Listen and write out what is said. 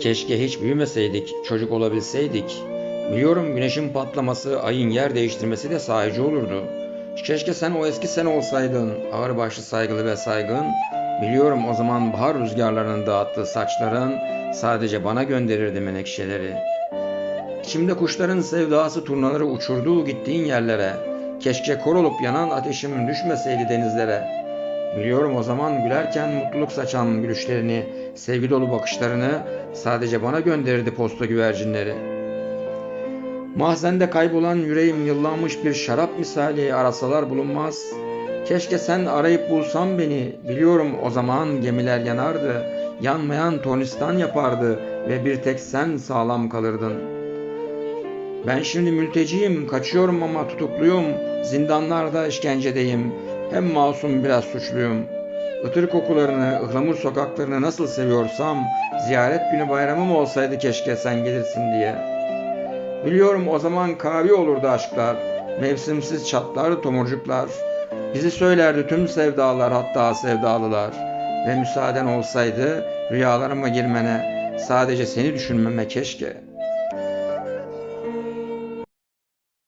Keşke hiç büyümeseydik, çocuk olabilseydik. Biliyorum güneşin patlaması, ayın yer değiştirmesi de sahici olurdu. Keşke sen o eski sen olsaydın, ağırbaşlı saygılı ve saygın. Biliyorum o zaman bahar rüzgarlarının dağıttığı saçların sadece bana gönderirdi menekşeleri. İçimde kuşların sevdası turnaları uçurduğu gittiğin yerlere. Keşke kor olup yanan ateşim düşmeseydi denizlere. Biliyorum o zaman gülerken mutluluk saçan gülüşlerini, sevgi dolu bakışlarını sadece bana gönderirdi posta güvercinleri. Mahzende kaybolan yüreğim yıllanmış bir şarap misali arasalar bulunmaz. Keşke sen arayıp bulsan beni, biliyorum o zaman gemiler yanardı, yanmayan tornistan yapardı ve bir tek sen sağlam kalırdın. Ben şimdi mülteciyim, kaçıyorum ama tutukluyum, zindanlarda işkencedeyim, hem masum biraz suçluyum. Itır kokularını, ıhlamur sokaklarını nasıl seviyorsam, ziyaret günü bayramım olsaydı keşke sen gelirsin diye.'' Biliyorum o zaman kavi olurdu aşklar, mevsimsiz çatlar tomurcuklar. Bizi söylerdi tüm sevdalar hatta sevdalılar. Ve müsaaden olsaydı rüyalarıma girmene, sadece seni düşünmeme keşke.''